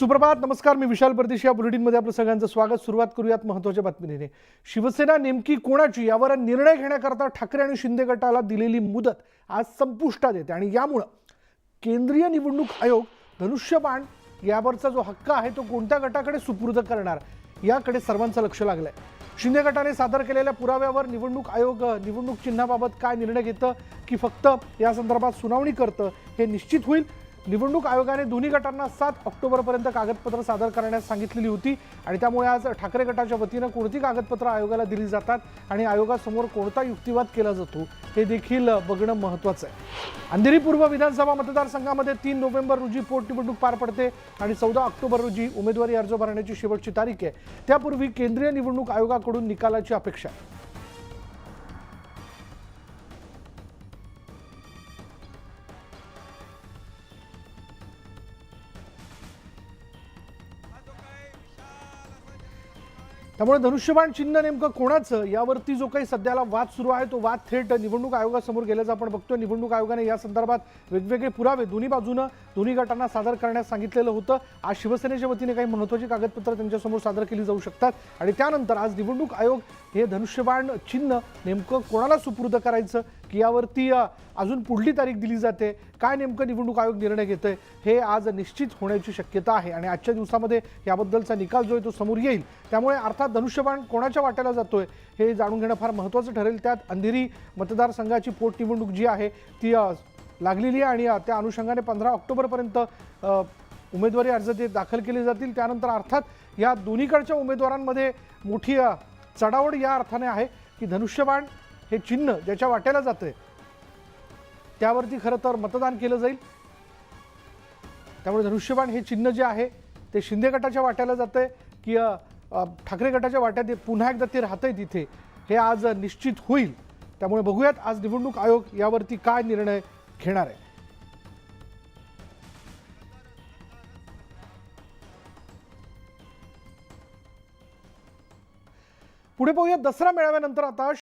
सुप्रभात नमस्कार. मी विशाल परदेशी. या बुलेटिनमध्ये आपलं सगळ्यांचं स्वागत. सुरुवात करूयात महत्त्वाच्या बातमीने. शिवसेना नेमकी कोणाची यावर निर्णय घेण्याकरता ठाकरे आणि शिंदे गटाला दिलेली मुदत आज संपुष्टात येते आणि यामुळं केंद्रीय निवडणूक आयोग धनुष्यबाण यावरचा जो हक्क आहे तो कोणत्या गटाकडे सुपूर्द करणार? याकडे सर्वांचं लक्ष लागलंय. शिंदे गटाने सादर केलेल्या पुराव्यावर निवडणूक आयोग निवडणूक चिन्हाबाबत काय निर्णय घेतं की फक्त या संदर्भात सुनावणी करतं हे निश्चित होईल. निवडणूक आयोगाने दोन्ही गटांना सात ऑक्टोबरपर्यंत कागदपत्र सादर करण्यास सांगितलेली होती आणि त्यामुळे आज ठाकरे गटाच्या वतीनं कोणती कागदपत्र आयोगाला दिली जातात आणि आयोगासमोर कोणता युक्तिवाद केला जातो हे देखील बघणं महत्त्वाचं आहे. अंधेरी पूर्व विधानसभा मतदारसंघामध्ये तीन नोव्हेंबर रोजी पोटनिवडणूक पार पडते आणि चौदा ऑक्टोबर रोजी उमेदवारी अर्ज भरण्याची शेवटची तारीख आहे. त्यापूर्वी केंद्रीय निवडणूक आयोगाकडून निकालाची अपेक्षा आहे. त्यामुळे धनुष्यबाण चिन्ह नेमकं कोणाचं? यावरती जो काही सध्याला वाद सुरू आहे तो वाद थेट निवडणूक आयोगासमोर गेल्याचं आपण बघतोय निवडणूक आयोगाने या संदर्भात वेगवेगळे पुरावे दोन्ही बाजूनं दोन्ही गटांना सादर करण्यास सांगितलेलं होतं. आज शिवसेनेच्या वतीने काही महत्त्वाची कागदपत्र त्यांच्यासमोर सादर केली जाऊ शकतात. आणि त्यानंतर आज निवडणूक आयोग हे धनुष्यबाण चिन्ह नेमकं कोणाला सुपूर्द करायचं की यावरती अजून पुढली तारीख दिली जाते? काय नेमकं निवडणूक आयोग निर्णय घेतोय? हे आज निश्चित होण्याची शक्यता आहे. आणि आजच्या दिवसामध्ये याबद्दलचा निकाल जो आहे तो समोर येईल. त्यामुळे अर्थात धनुष्यबाण कोणाच्या वाट्याला जातोय हे जाणून घेणं फार महत्त्वाचं ठरेल. त्यात अंधेरी मतदारसंघाची पोटनिवडणूक जी आहे ती लागलेली आहे आणि त्या अनुषंगाने पंधरा ऑक्टोबरपर्यंत उमेदवारी अर्ज ते दाखल केले जातील त्यानंतर अर्थात या दोन्हीकडच्या उमेदवारांमध्ये मोठी चढावड या अर्थाने आहे की धनुष्यबाण हे चिन्ह ज्याच्या वाट्याला जातंय त्यावरती खरं तर मतदान केलं जाईल. त्यामुळे धनुष्यबाण हे चिन्ह जे आहे ते शिंदे गटाच्या वाट्याला जातंय की ठाकरे गटाच्या वाट्यात ते पुन्हा एकदा ते राहतंय तिथे. हे आज निश्चित होईल. त्यामुळे बघूयात आज निवडणूक आयोग यावरती काय निर्णय घेणार आहे. पुढे पाहूया दसरा मेळाव्यानंतर आता